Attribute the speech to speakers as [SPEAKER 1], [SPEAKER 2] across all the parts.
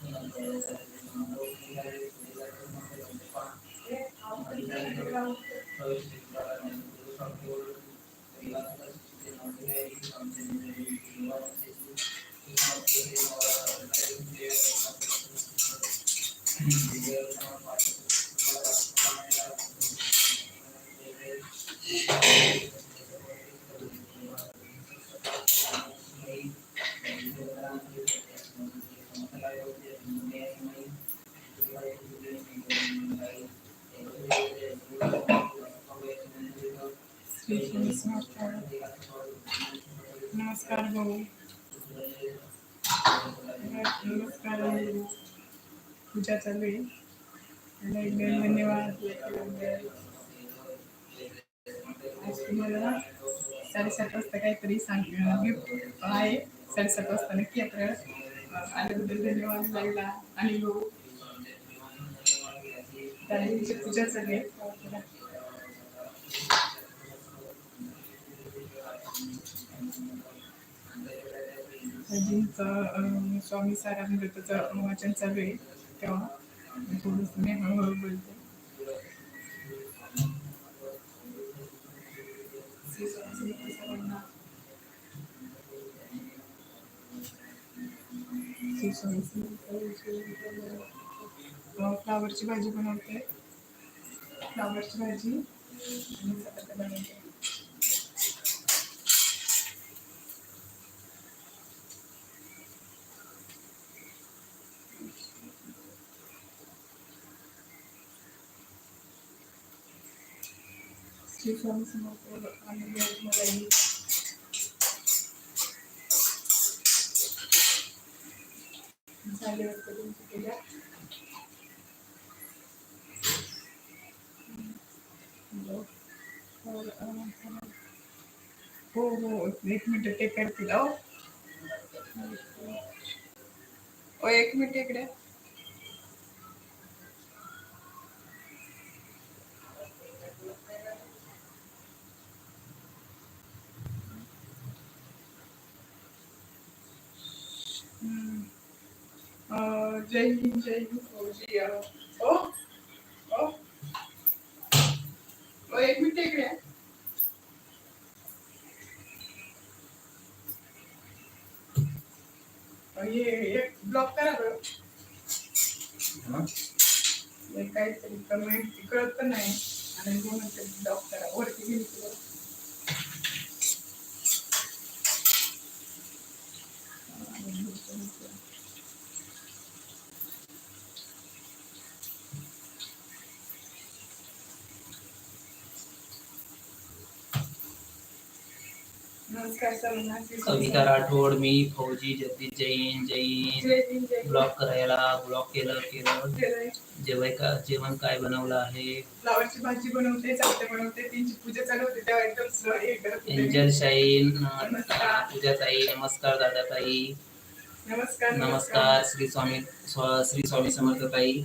[SPEAKER 1] स्वामी समर्थ नमस्कार भाऊ. नमस्कार पूजा चालू आहे. आणि धन्यवाद आज तुम्हाला साडेसात वाजता काहीतरी सांग गिफ्ट आहे साडेसात वाजता. नक्की यात्रा आल्याबद्दल धन्यवाद लागला आणि भाऊ पूजा चालू आहे. आजींचं स्वामी सारामृताचं वाचन चालू आहे तेव्हा. थोडंसं मी हळूहळू बोलते. फ्लावरची भाजी बनवते. फ्लावरची भाजी. आणि बनवते. श्री स्वामी समर्थ आणि मलाही झाले वाटतं तुमच्या केल्या हो. तर, अं, हो हो एक मिनिट ते करतील हो ओ एक मिनिट इकडे Jamie, Jamie, Jamie.
[SPEAKER 2] Kavita Rathod मी फौजी जगदीश जैन जैन. ब्लॉक करायला ब्लॉक केलं केलं. जेवाय का जेवण काय बनवलं आहे?
[SPEAKER 1] फ्लावरची भाजी बनवते बनवते त्यांची पूजा चालू होते तेव्हा एकदम slow करत होते.
[SPEAKER 2] एंजल शाईन नमस्कार. पूजा ताई नमस्कार दादा ताई.
[SPEAKER 1] नमस्कार
[SPEAKER 2] नमस्कार. श्री स्वामी स्व- श्री स्वामी समर्थ ताई.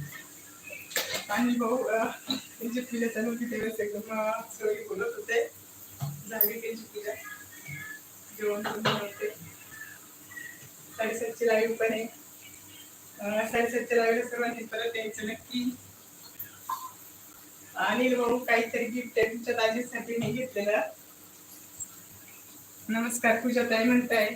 [SPEAKER 1] आणि भाऊ त्यांची पूजा चालू होती तेव्हा एकदम बोलत होते. झाली त्यांची पूजा. जेवण करून बनवते. साडेसातची लाईव्ह पण आहे. अं, साडेसातच्या लाईव्हला सर्वांनी परत यायचं नक्की. अनिल भाऊ काहीतरी गिफ्ट आहे तुमच्या दाजीसाठी मी घेतलेलं. नमस्कार पूजा ताई म्हणताय.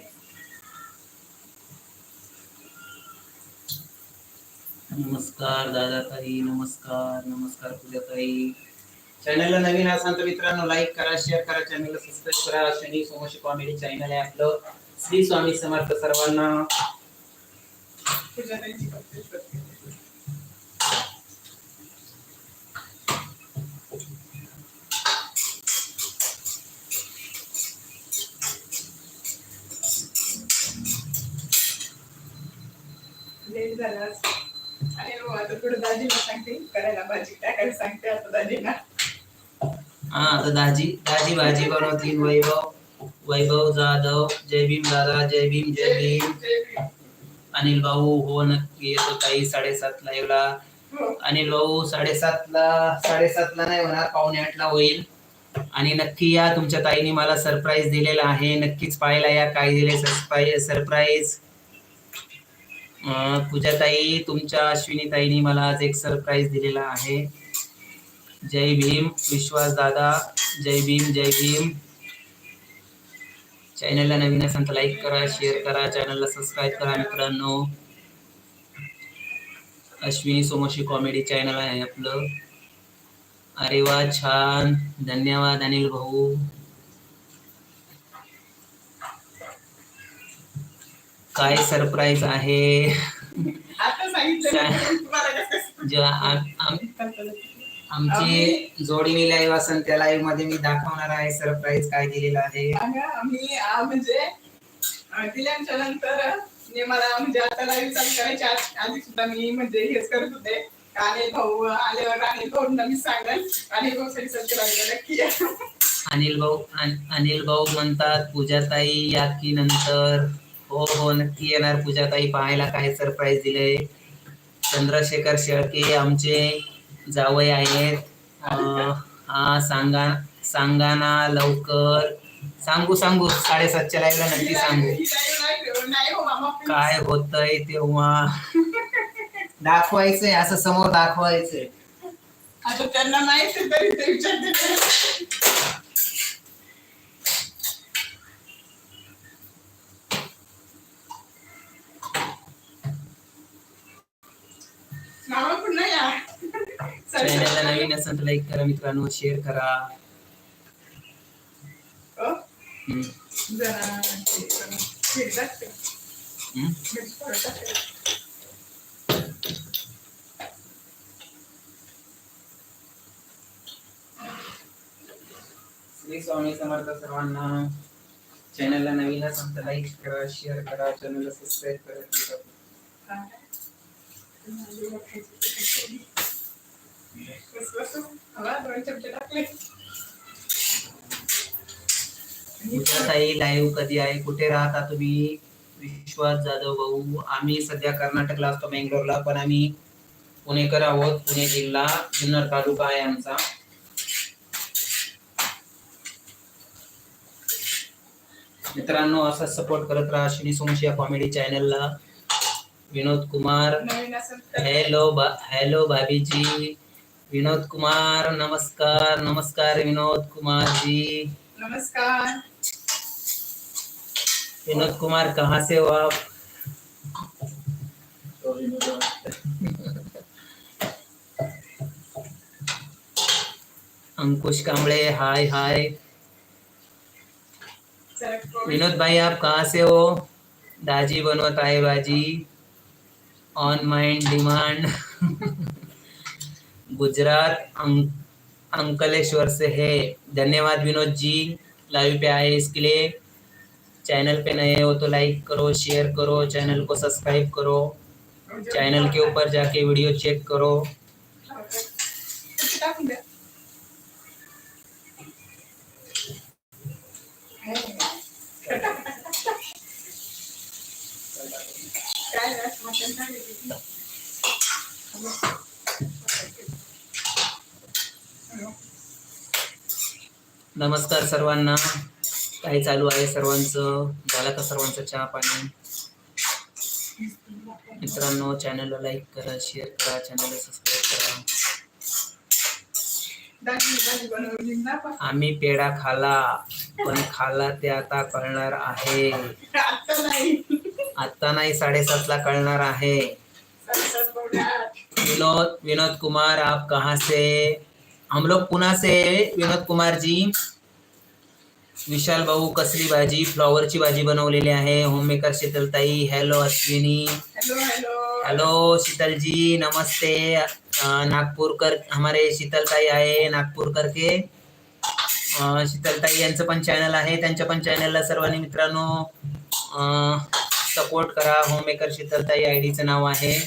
[SPEAKER 2] नमस्कार दादा ताई नमस्कार नमस्कार पूजा ताई चॅनलला नवीन असाल तर मित्रांनो लाईक करा शेअर करा चॅनलला सबस्क्राईब करा. शनी सोमशी कॉमेडी चॅनल आहे आपलं. श्री स्वामी समर्थ सर्वांना.
[SPEAKER 1] पूजा लेट झाला आणि मग आता थोडं दाजीला सांगते करायला भाजी टाकायला सांगते आता दाजीला
[SPEAKER 2] हा आता दाजी दाजी भाजी बनवतील वैभव वैभव जाधव जय भीम दादा जय भीम जय भीम. अनिल भाऊ हो नक्की येतो ताई साडेसात ला येवला अनिल भाऊ साडेसात ला साडेसात ला नाही होणार पावणे आठ ला होईल. आणि नक्की या तुमच्या ताईने मला सरप्राईज दिलेला आहे. नक्कीच पाहायला या काय दिले सरप्राईज पूजा ताई तुमच्या अश्विनी ताईने मला आज एक सरप्राईज दिलेला आहे. जय भीम विश्वास दादा जय भीम जय भीम. चॅनलला नवीन असेल तर लाईक करा शेअर करा चॅनलला सबस्क्राईब करा मित्रांनो. अश्विनी सोमशी कॉमेडी चॅनल आहे आपलं. अरे वा छान. धन्यवाद अनिल भाऊ. काय सरप्राईज आहे. आमची जोडी मी लाईव्ह असेल त्या लाईव्हमध्ये मी दाखवणार आहे सरप्राईज काय दिलेलं आहे.
[SPEAKER 1] आम्ही म्हणजे दिल्याच्या नंतर मला म्हणजे आता लाईव्ह चालू करायच्या आधी- सुद्धा मी म्हणजे हेच करत होते. आणि भाऊ आल्यावर आणि भाऊंना मी सांगेल आणि भाऊ सरी सबस्क्राईब नक्की.
[SPEAKER 2] अनिल भाऊ अन- अनिल भाऊ म्हणतात पूजाताई या की नंतर? हो हो नक्की येणार. पूजाताई पाहायला काय सरप्राईज दिले. चंद्रशेखर शेळके आमचे जावई आहेत. हा सांगा सांगा ना लवकर. सांगू सांगू साडेसातच्या लाईव्हला नक्की सांगू. काय होतंय तेव्हा? दाखवायचंय असं समोर दाखवायचंय.
[SPEAKER 1] आता त्यांना माहिती तरी ते विचारते मामा पुन्हा या
[SPEAKER 2] चॅनलला नवीन असेल तर लाईक करा मित्रांनो शेअर करा. श्री स्वामी समर्थ सर्वांना चॅनलला नवीन असेल तर लाईक करा शेअर करा चॅनलला सबस्क्राईब करा. ताई लाईव्ह कधी आहे? कुठे राहता तुम्ही? विश्वास जाधव भाऊ. आम्ही सध्या कर्नाटकला असतो बेंगलोरला पण आम्ही पुणेकर आहोत. पुणे जिल्हा जुन्नर तालुका आहे आमचा. मित्रांनो असा सपोर्ट करत राहा श्री सोमशिया कॉमेडी चॅनलला विनोद कुमार. हॅलो बा हॅलो भाभीजी. विनोद कुमार नमस्कार नमस्कार विनोद कुमार जी
[SPEAKER 1] नमस्कार।
[SPEAKER 2] विनोद कुमार कहाँ से हो आप? अंकुश कामड़े हाय हाय। विनोद भाई आप कहाँ से हो? दाजी बनवत आहे भाजी ऑन माइंड डिमांड गुजरात अं, अंकलेश्वर से है। धन्यवाद विनोद जी। लाइव पे आए इसके लिए। चैनल पे नए हो तो लाइक करो शेयर करो चैनल को सब्सक्राइब करो। चैनल के ऊपर जाके वीडियो चेक करो। नमस्कार सर्वांना. काय चालू आहे सर्वांचं? झालं का सर्वांचं चहा पाणी? मित्रांनो चॅनलला लाईक करा शेअर करा चॅनलला सबस्क्राईब करा. आम्ही पेढा खाला पण खाला ते आता कळणार आहे.
[SPEAKER 1] आता नाही.
[SPEAKER 2] साडेसातला कळणार आहे. विनोद विनोद कुमार आप कहाँ से? हम लोग पुणे से विनोद कुमार जी। विशाल भाऊ कसली भाजी फ्लॉवरची भाजी बनवलेली आहे homemaker Sheetaltai hello Ashwini.
[SPEAKER 1] Hello hello
[SPEAKER 2] hello Sheetal ji नमस्ते नागपूरकर हमारे शीतलताई आहे नागपूरकर के। शीतलताई यांचं पण चॅनल आहे त्यांच्या पण चॅनलला सर्वांनी मित्रांनो सपोर्ट करा. होममेकर शीतलताई आय डीचं नाव आहे.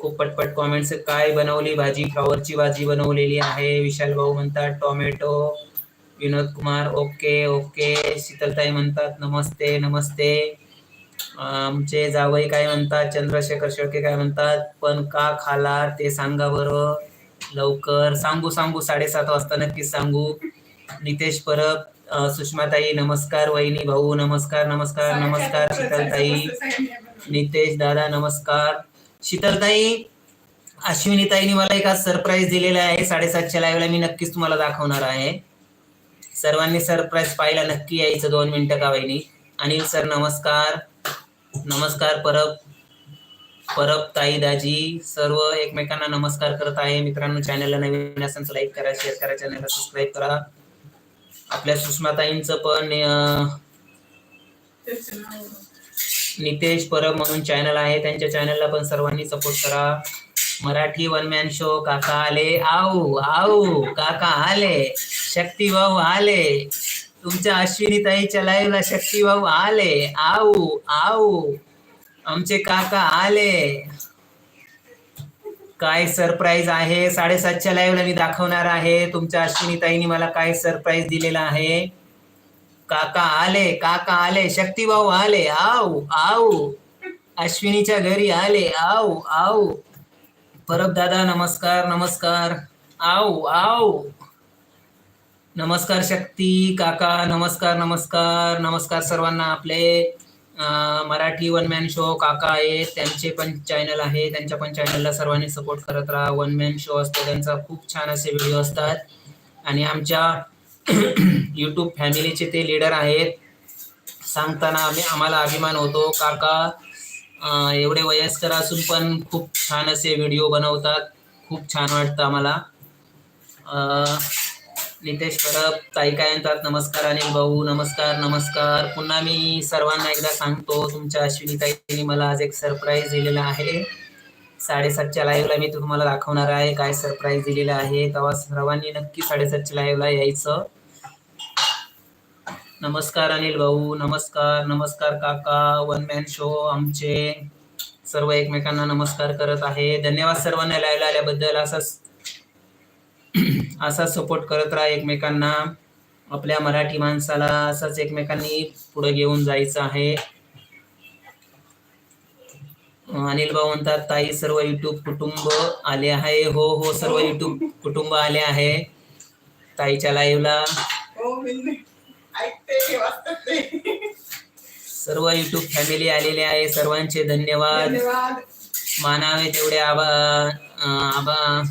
[SPEAKER 2] खूप पटपट कॉमेंट्स काय बनवली भाजी? फ्लॉवरची भाजी बनवलेली आहे. विशाल भाऊ म्हणतात tomato. Vinod Kumar okay okay. Sheetaltai म्हणतात नमस्ते नमस्ते. आमचे जावई काय म्हणतात चंद्रशेखर शेळके काय म्हणतात पण का खाला ते सांगा बरं. लवकर. सांगू सांगू साडेसात वाजता नक्कीच सांगू. नितेश परब सुषमाताई नमस्कार वहिनी भाऊ नमस्कार नमस्कार नमस्कार शीतलताई. नितेश दादा नमस्कार. शीतलताई अश्विनीताईने मला एक आज सरप्राईज दिलेला आहे. साडेसातच्या लाईव्हला मी नक्कीच तुम्हाला दाखवणार आहे. सर्वांनी सरप्राईज पाहिला नक्की यायचं दोन मिनिटं का वहिनी? अनिल सर नमस्कार. नमस्कार परब. परब ताई दाजी सर्व एकमेकांना नमस्कार करत आहे. मित्रांनो चॅनलला नवीन असेल लाईक करा शेअर करा चॅनलला सबस्क्राईब करा. आपल्या सुषमाताईंचं पण नितेश परब म्हणून चॅनल आहे. त्यांच्या चॅनलला पण सर्वांनी सपोर्ट करा. मराठी वन मॅन शो काका आले. आऊ आऊ काका आले. शक्ती भाऊ आले. तुमच्या अश्विनी ताईच्या लाईव्हला शक्ती भाऊ आले. आऊ आऊ आमचे काका आले. काय सरप्राईज आहे? साडेसातच्या लाईव्हला मी दाखवणार आहे. तुमच्या अश्विनी ताईने मला काय सरप्राईज दिलेला आहे? काका आले काका आले शक्तीभाऊ आले आऊ आऊ. अश्विनीच्या घरी आले आऊ आऊ. परब दादा नमस्कार नमस्कार. आऊ आऊ. नमस्कार शक्ती काका नमस्कार नमस्कार. नमस्कार सर्वांना आपले मराठी वन मॅन शो काका आहेत. त्यांचे पण चॅनल आहे. त्यांच्या पण चॅनलला सर्वांनी सपोर्ट करत राहा. वन मॅन शो असतो. त्यांचा खूप छान असे व्हिडिओ असतात. आणि आमच्या यूट्यूब फॅमिलीचे ते लीडर आहेत. सांगताना आम्ही आम्हाला अभिमान होतो. काका एवढे वयस्कर असून पण खूप छान असे व्हिडिओ बनवतात. खूप छान वाटतं आम्हाला. नितेश परब ताई काय म्हणतात? नमस्कार अनिल भाऊ. नमस्कार नमस्कार. पुन्हा मी सर्वांना एकदा सांगतो तुमच्या अश्विनी ताईने मला आज एक सरप्राईज दिलेला आहे. साडेसातच्या लाईव्हला मी तुम्हाला दाखवणार आहे काय सरप्राईज दिलेला आहे. तेव्हा सर्वांनी नक्की साडेसातच्या लाईव्हला यायचं. नमस्कार अनिल भाऊ नमस्कार नमस्कार काका वन मॅन शो आमचे सर्व एकमेकांना नमस्कार करत आहे. धन्यवाद सर्वांना लाईव्ह आल्याबद्दल. असाच असाच सपोर्ट करत राहा एकमेकांना. आपल्या मराठी माणसाला असाच एकमेकांनी पुढे घेऊन जायचं आहे. अनिल भाऊ म्हणतात ताई सर्व युट्यूब कुटुंब आले आहे. हो हो सर्व युट्यूब कुटुंब आले आहे. ताईच्या लाईव्हला
[SPEAKER 1] ऐकते वाचतात ते
[SPEAKER 2] सर्व युट्यूब फॅमिली आलेले आहे. सर्वांचे धन्यवाद.
[SPEAKER 1] धन्यवाद.
[SPEAKER 2] मानावे तेवढे आबा आबा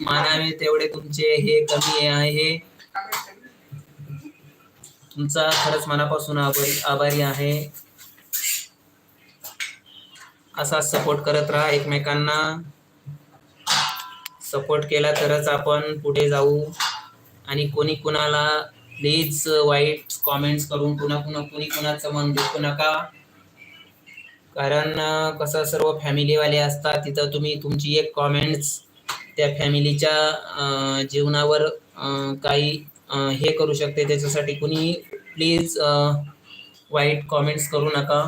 [SPEAKER 2] मानावे तेवढे तुमचे हे कमी आहे. तुमचा खरंच मनापासून आभारी आभारी आहे. असा सपोर्ट करत राहा एकमेकांना. सपोर्ट केला तरच आपण पुढे जाऊ. आणि कोणी कुणाला प्लीज वाईट कॉमेंट्स करून पुन्हा पुन्हा कुणी कुणाचं मन दुखू नका. कारण कसं सर्व फॅमिलीवाले असतात तिथं तुम्ही तुमची एक कॉमेंट्स त्या फॅमिलीच्या जीवनावर काही हे करू शकते. त्याच्यासाठी कुणी प्लीज वाईट कॉमेंट्स करू नका.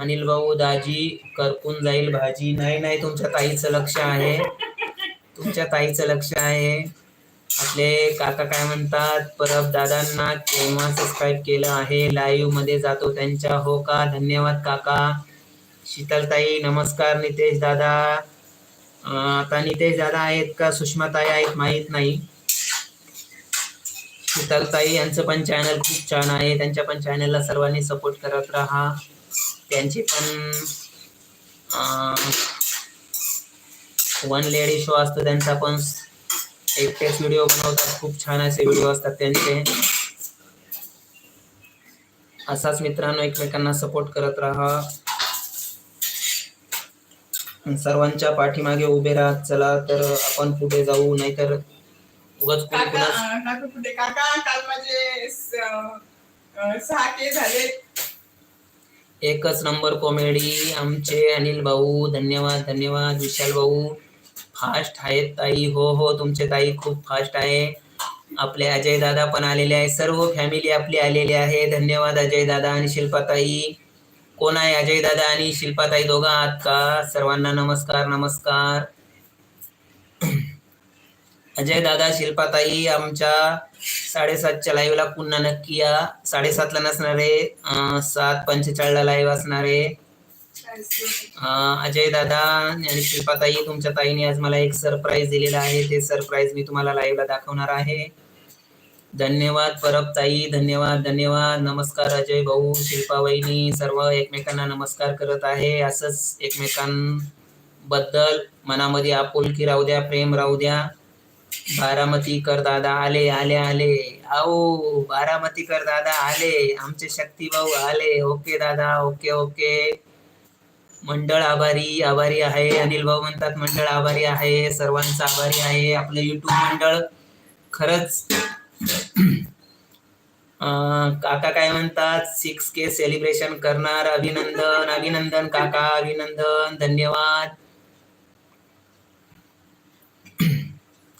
[SPEAKER 2] अनिल भाऊ दाजी करपून जाईल भाजी. नाही नाही तुमच्या ताईचं लक्ष आहे. तुमच्या ताईचं लक्ष आहे. आपले काका काय म्हणतात? परब दादांना केव्हा सबस्क्राईब केलं आहे? लाईव्हमध्ये जातो त्यांच्या. हो का? धन्यवाद काका. शीतलताई नमस्कार. नितेश दादा. आता नितेश दादा आहेत का? सुषमाताई आहेत? माहीत नाही. शीतलताई यांचं पण चॅनल खूप छान आहे. त्यांच्या पण चॅनलला सर्वांनी सपोर्ट करत राहा. त्यांचे पण वन लेडी शो असतो. त्यांचा पण एकटेच व्हिडिओ बनवतात. खूप छान असे व्हिडिओ असतात त्यांचे. असाच मित्रांनो एकमेकांना सपोर्ट करत राहा. सर्वांच्या पाठीमागे उभे राहत चला तर आपण पुढे जाऊ. नाहीतर उगाच कोणी
[SPEAKER 1] काका कुठे? काका काल माझे स- अं, सहा के झाले
[SPEAKER 2] एकच नंबर कॉमेडी आमचे अनिल भाऊ. धन्यवाद धन्यवाद. विशाल भाऊ. फास्ट आहेत ताई. हो हो तुमचे ताई खूप फास्ट आहे. आपले अजय दादा पण आलेले आहे. सर्व फॅमिली आपली आलेली आहे. धन्यवाद अजय दादा आणि शिल्पाताई कोण आहे अजय दादा आणि शिल्पाताई दोघं आहात का? सर्वांना नमस्कार नमस्कार. अजय दादा शिल्पाताई आमच्या साडेसातच्या लाईव्हला पुन्हा नक्की या. साडेसातला नसणारे आहे. सात पंचेचाळीसला लाईव्ह असणारे आहे. अजय दादा आणि शिल्पाताई तुमच्या ताईने आज मला एक सरप्राईज दिलेला आहे. ते सरप्राईज मी तुम्हाला लाईव्हला दाखवणार आहे. धन्यवाद परब ताई धन्यवाद धन्यवाद. नमस्कार अजय भाऊ शिल्पा वहिनी सर्व एकमेकांना नमस्कार करत आहे. असंच एकमेकांबद्दल मनामध्ये आपुलकी राहू द्या प्रेम राहू द्या. बारामती कर दादा आले आले आले. आओ बारामतीकर दादा आले. आमचे शक्ती भाऊ आले. ओके दादा ओके ओके. मंडळ आभारी आभारी आहे. अनिल भाऊ म्हणतात मंडळ आभारी आहे. सर्वांचा आभारी आहे. आपलं युट्यूब मंडळ खरंच अं, काका काय म्हणतात? सिक्स के सेलिब्रेशन करणार. अभिनंदन अभिनंदन काका अभिनंदन. धन्यवाद.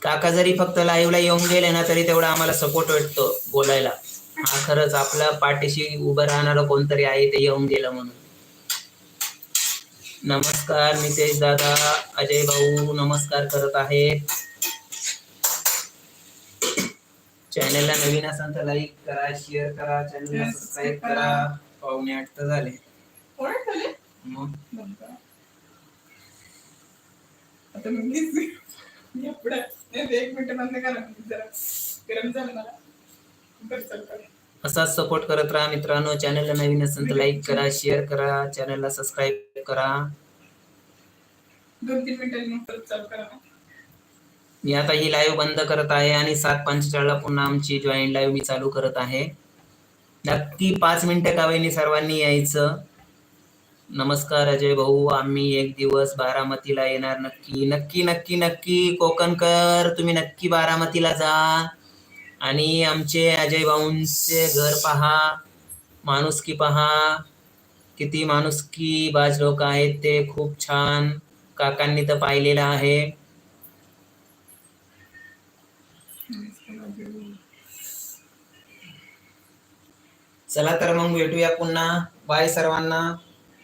[SPEAKER 2] काका जरी फक्त लाईव्हला येऊन गेले ना तरी तेवढा आम्हाला सपोर्ट भेटतो बोलायला. हा खरंच आपल्या पाठीशी उभं राहणारं कोणतरी आहे ते येऊन गेलं म्हणून. नमस्कार नितेश दादा अजय भाऊ नमस्कार करत आहेत. चॅनलला नवीन असाल तर लाईक करा शेअर करा चॅनलला सबस्क्राईब करा. पाहुणे आठ तर झाले.
[SPEAKER 1] एक मिनिट बंद करा. गरम झालं मला.
[SPEAKER 2] असाच सपोर्ट करत राहा मित्रांनो. चॅनलला नवीन असेल तर लाईक करा शेअर करा. चॅनलला सबस्क्राईब करा.
[SPEAKER 1] दोन तीन मिनिटांनी मग परत चालू करा
[SPEAKER 2] मी आता ही लाईव्ह बंद करत आहे आणि सात पंचेचाळीसला पुन्हा आमची जॉईंट लाईव्ह मी चालू करत आहे. नक्की पाच मिनिटं का वहिनी सर्वांनी यायचं? नमस्कार अजय भाऊ आम्ही एक दिवस बारामतीला येणार नक्की. नक्की नक्की नक्की कोकणकर तुम्ही नक्की बारामतीला जा. आणि आमचे अजय भाऊंचे घर पहा माणुसकी पहा. किती माणुसकी बाज लोक आहेत ते खूप छान. काकांनी तर पाहिलेलं आहे. चला तर मग भेटूया पुन्हा. बाय सर्वांना.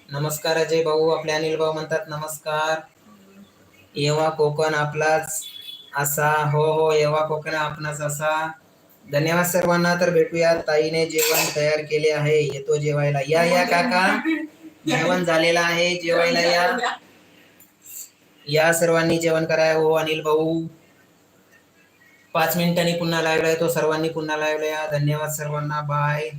[SPEAKER 2] नमस्कार अजय भाऊ आपले अनिल भाऊ म्हणतात नमस्कार. येवा कोकण आपलाच असा. हो हो येवा कोकण आपणाच असा. धन्यवाद सर्वांना. तर भेटूया ताईने जेवण तयार केले आहे. येतो जेवायला. या या काका. जेवण झालेलं आहे. जेवायला या. या सर्वांनी जेवण कराय हो अनिल भाऊ. पाच मिनिटांनी पुन्हा लाईव्ह येतो सर्वांनी पुन्हा लाईव्ह या धन्यवाद सर्वांना. बाय